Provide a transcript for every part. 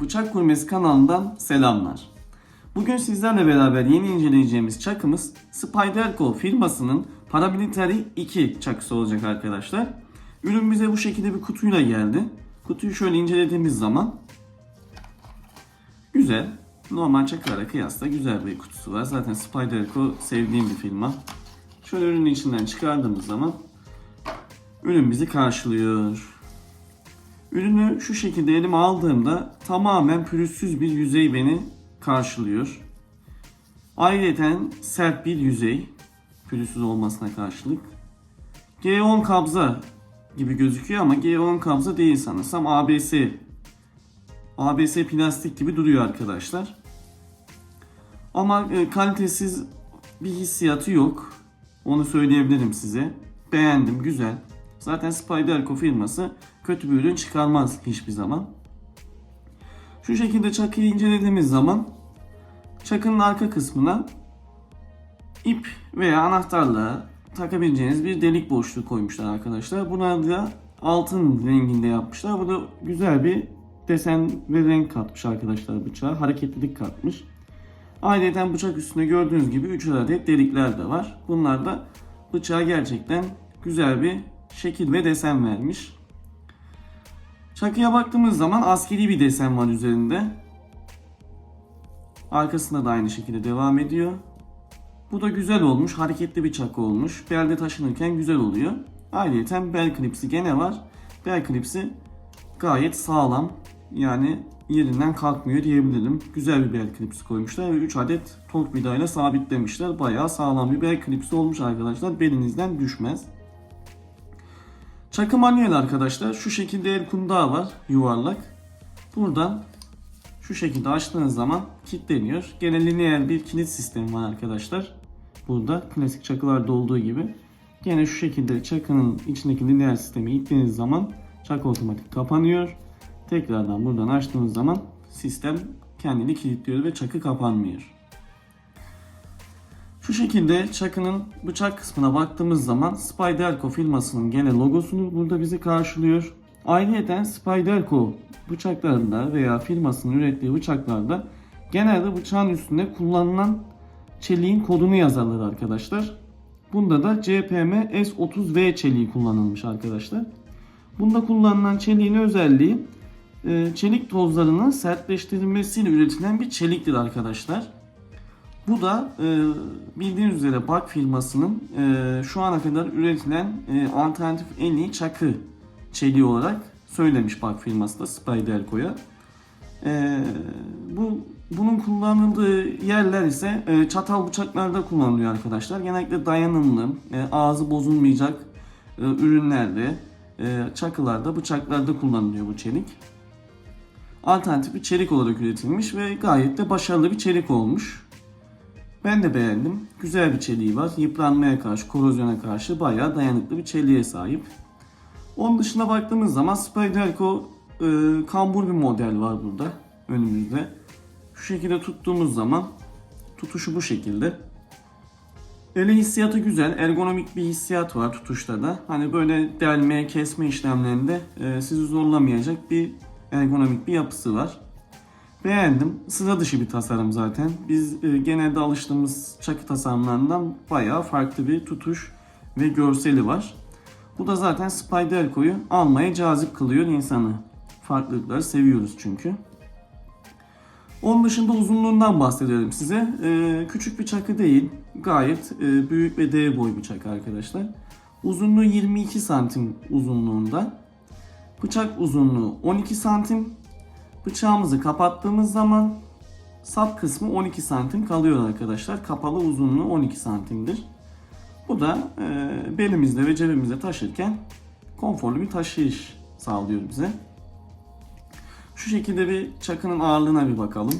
Bıçak Gurmesi kanalından selamlar. Bugün sizlerle beraber yeni inceleyeceğimiz çakımız Spyderco firmasının Paramilitary 2 çakısı olacak arkadaşlar. Ürün bize bu şekilde bir kutuyla geldi. Kutuyu şöyle incelediğimiz zaman güzel. Normal çakılara kıyasla güzel bir kutusu var. Zaten Spyderco sevdiğim bir firma. Şöyle ürünün içinden çıkardığımız zaman ürün bizi karşılıyor. Ürünü şu şekilde elime aldığımda tamamen pürüzsüz bir yüzey beni karşılıyor. Ayrıca sert bir yüzey pürüzsüz olmasına karşılık. G10 kabza gibi gözüküyor ama G10 kabza değil sanırsam ABS ABS plastik gibi duruyor arkadaşlar. Ama e, kalitesiz bir hissiyatı yok. Onu söyleyebilirim size. Beğendim, güzel. Zaten Spyderco firması kötü bir ürün çıkarmaz hiçbir zaman. Şu şekilde çakıyı incelediğimiz zaman çakının arka kısmına ip veya anahtarla takabileceğiniz bir delik boşluğu koymuşlar arkadaşlar. Buna da altın renginde yapmışlar. Bu da güzel bir desen ve renk katmış arkadaşlar bıçağa. Hareketlilik katmış. Ayrıca bıçak üstünde gördüğünüz gibi 3 adet delikler de var. Bunlar da bıçağa gerçekten güzel bir şekil ve desen vermiş. Çakıya baktığımız zaman askeri bir desen var üzerinde. Arkasında da aynı şekilde devam ediyor. Bu da güzel olmuş, hareketli bir çakı olmuş. Belde taşınırken güzel oluyor. Ayrıca bel klipsi gene var. Bel klipsi gayet sağlam. Yani yerinden kalkmıyor diyebilirim. Güzel bir bel klipsi koymuşlar ve 3 adet tork vidayla sabitlemişler. Bayağı sağlam bir bel klipsi olmuş arkadaşlar. Belinizden düşmez. Çakı manuel arkadaşlar. Şu şekilde el kundağı var yuvarlak. Buradan şu şekilde açtığınız zaman kilitleniyor. Gene lineer bir kilit sistemi var arkadaşlar. Burada klasik çakılarda olduğu gibi. Gene şu şekilde çakının içindeki lineer sistemi ittiğiniz zaman çakı otomatik kapanıyor. Tekrardan buradan açtığınız zaman sistem kendini kilitliyor ve çakı kapanmıyor. Şu şekilde çakının bıçak kısmına baktığımız zaman Spyderco firmasının gene logosunu burada bizi karşılıyor. Ayrıca Spyderco bıçaklarında veya firmasının ürettiği bıçaklarda genelde bıçağın üstünde kullanılan çeliğin kodunu yazarlar arkadaşlar. Bunda da CPM S30V çeliği kullanılmış arkadaşlar. Bunda kullanılan çeliğin özelliği e, çelik tozlarının sertleştirilmesiyle üretilen bir çeliktir arkadaşlar. Bu da e, bildiğiniz üzere Bak firmasının e, şu ana kadar üretilen e, alternatif en iyi çakı çeliği olarak söylemiş Bak firması da Spyderco'ya. E, bu bunun kullanıldığı yerler ise e, çatal bıçaklarda kullanılıyor arkadaşlar. Genellikle dayanımlı, e, ağzı bozulmayacak e, ürünlerde, e, çakılarda, bıçaklarda kullanılıyor bu çelik. Alternatif bir çelik olarak üretilmiş ve gayet de başarılı bir çelik olmuş. Ben de beğendim. Güzel bir çeliği var. Yıpranmaya karşı, korozyona karşı bayağı dayanıklı bir çeliğe sahip. Onun dışına baktığımız zaman Spyderco e, kambur bir model var burada önümüzde. Şu şekilde tuttuğumuz zaman tutuşu bu şekilde. Ele hissiyatı güzel, ergonomik bir hissiyat var tutuşta da. Hani böyle delme, kesme işlemlerinde e, sizi zorlamayacak bir ergonomik bir yapısı var. Beğendim. Sıra dışı bir tasarım zaten. Biz e, genelde alıştığımız çakı tasarımlarından bayağı farklı bir tutuş ve görseli var. Bu da zaten Spyderco'yu almaya cazip kılıyor insanı. Farklılıkları seviyoruz çünkü. Onun dışında uzunluğundan bahsedelim size. E, küçük bir çakı değil. Gayet e, büyük ve dev boy bir çakı arkadaşlar. Uzunluğu 22 santim uzunluğunda. Bıçak uzunluğu 12 santim. Bıçağımızı kapattığımız zaman sap kısmı 12 santim kalıyor arkadaşlar. Kapalı uzunluğu 12 santimdir. Bu da e, belimizde ve cebimizde taşırken konforlu bir taşıyış sağlıyor bize. Şu şekilde bir çakının ağırlığına bir bakalım.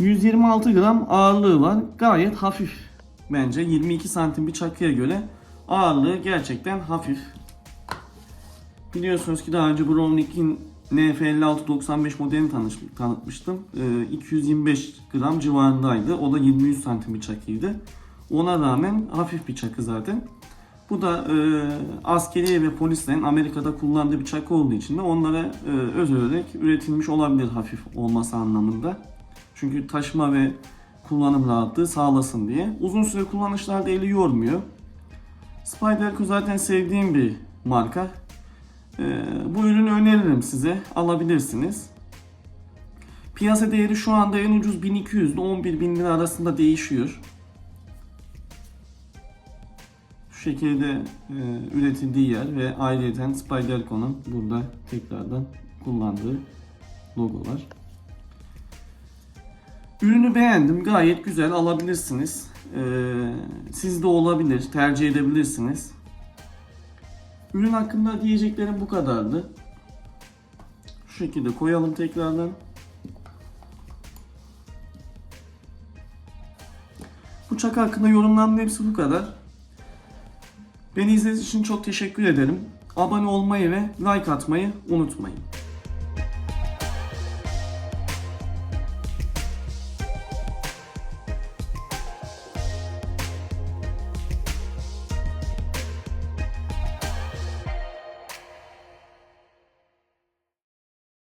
...126 gram ağırlığı var. Gayet hafif bence. 22 santim bir çakıya göre ağırlığı gerçekten hafif. Biliyorsunuz ki daha önce Brownick'in NF5695 modelini tanıtmıştım. Ee, 225 gram civarındaydı. O da 23 santim bir çakıydı. Ona rağmen hafif bir çakı zaten. Bu da e, askeriye ve polislerin Amerika'da kullandığı bir çakı olduğu için de onlara e, özelerek üretilmiş olabilir hafif olması anlamında. Çünkü taşıma ve kullanım rahatlığı sağlasın diye. Uzun süre kullanışlarda eli yormuyor. Spyderco zaten sevdiğim bir marka. E, bu ürünü öneririm size. Alabilirsiniz. Piyasa değeri şu anda en ucuz 1200 ile 11.000 lira arasında değişiyor. Şu şekilde e, üretildiği yer ve ayrıca Spyderco'nun burada tekrardan kullandığı logolar. Ürünü beğendim. Gayet güzel. Alabilirsiniz. Ee, sizde olabilir. Tercih edebilirsiniz. Ürün hakkında diyeceklerim bu kadardı. Şu şekilde koyalım tekrardan. Bu çakı hakkında yorumlarımın hepsi bu kadar. Beni izlediğiniz için çok teşekkür ederim. Abone olmayı ve like atmayı unutmayın.